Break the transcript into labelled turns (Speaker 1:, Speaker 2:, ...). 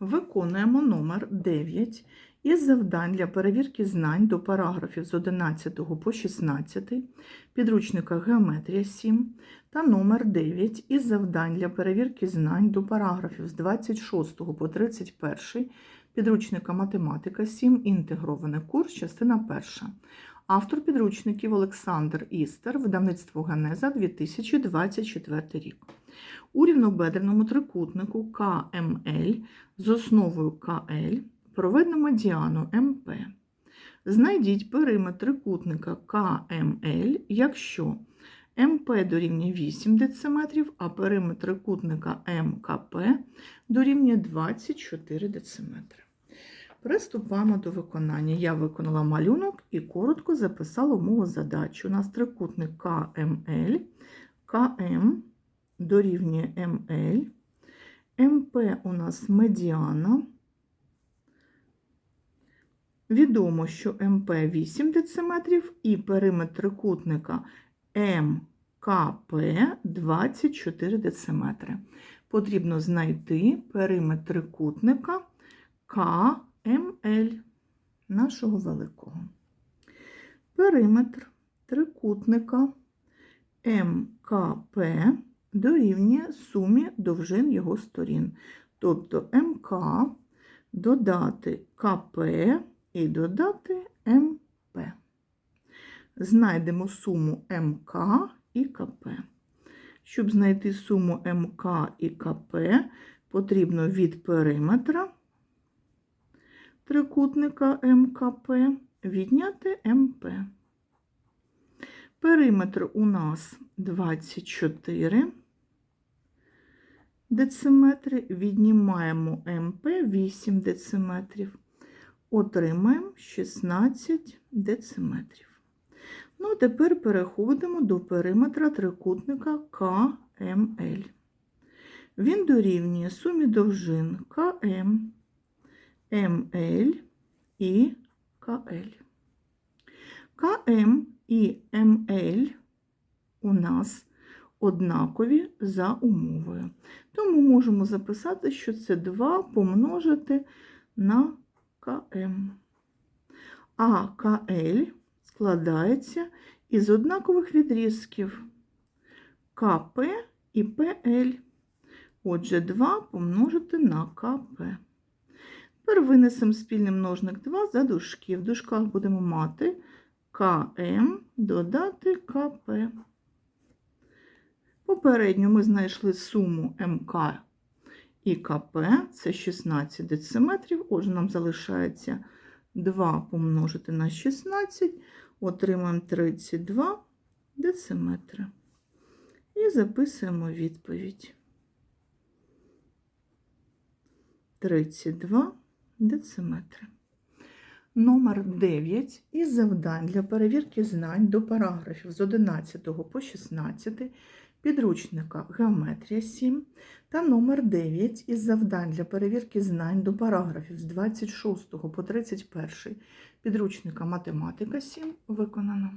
Speaker 1: Виконуємо номер 9 із завдань для перевірки знань до параграфів з 11 по 16 підручника Геометрія 7 та номер 9 із завдань для перевірки знань до параграфів з 26 по 31 підручника Математика 7 інтегрований курс, частина 1. Автор підручників Олександр Істер, видавництво Генеза 2024 рік. У рівнобедреному трикутнику КМЛ з основою КЛ проведено медіану МП. Знайдіть периметр трикутника КМЛ, якщо МП дорівнює 8 дециметрів, а периметр трикутника МКП дорівнює 24 дециметри. Приступаємо до виконання. Я виконала малюнок і коротко записала умову задачі. У нас трикутник КМЛ, КМ дорівнює МЛ, МП у нас медіана. Відомо, що МП 8 дециметрів і периметр трикутника МКП 24 дециметри. Потрібно знайти периметр трикутника КМЛ нашого великого. Периметр трикутника МКП дорівнює сумі довжин його сторін. Тобто МК додати КП і додати МП. Знайдемо суму МК і КП. Щоб знайти суму МК і КП, потрібно від периметра трикутника МКП відняти МП. Периметр у нас 24 дециметри, віднімаємо МП 8 дециметрів, отримаємо 16 дециметрів. Ну, тепер переходимо до периметра трикутника КМЛ. Він дорівнює сумі довжин КМ, МЛ і КЛ. КМ і МЛ у нас однакові за умовою. Тому можемо записати, що це 2 помножити на КМ. А КЛ складається із однакових відрізків КП і ПЛ. Отже, 2 помножити на КП. Тепер винесемо спільний множник 2 за дужки. В дужках будемо мати КМ додати КП. Попередньо ми знайшли суму МК і КП, це 16 дециметрів, отже, нам залишається 2 помножити на 16, отримаємо 32 дециметри. І записуємо відповідь. 32 дециметри. Номер 9 із завдань для перевірки знань до параграфів з 11 по 16 підручника Геометрія 7 та номер 9 із завдань для перевірки знань до параграфів з 26 по 31 підручника Математика 7 виконано.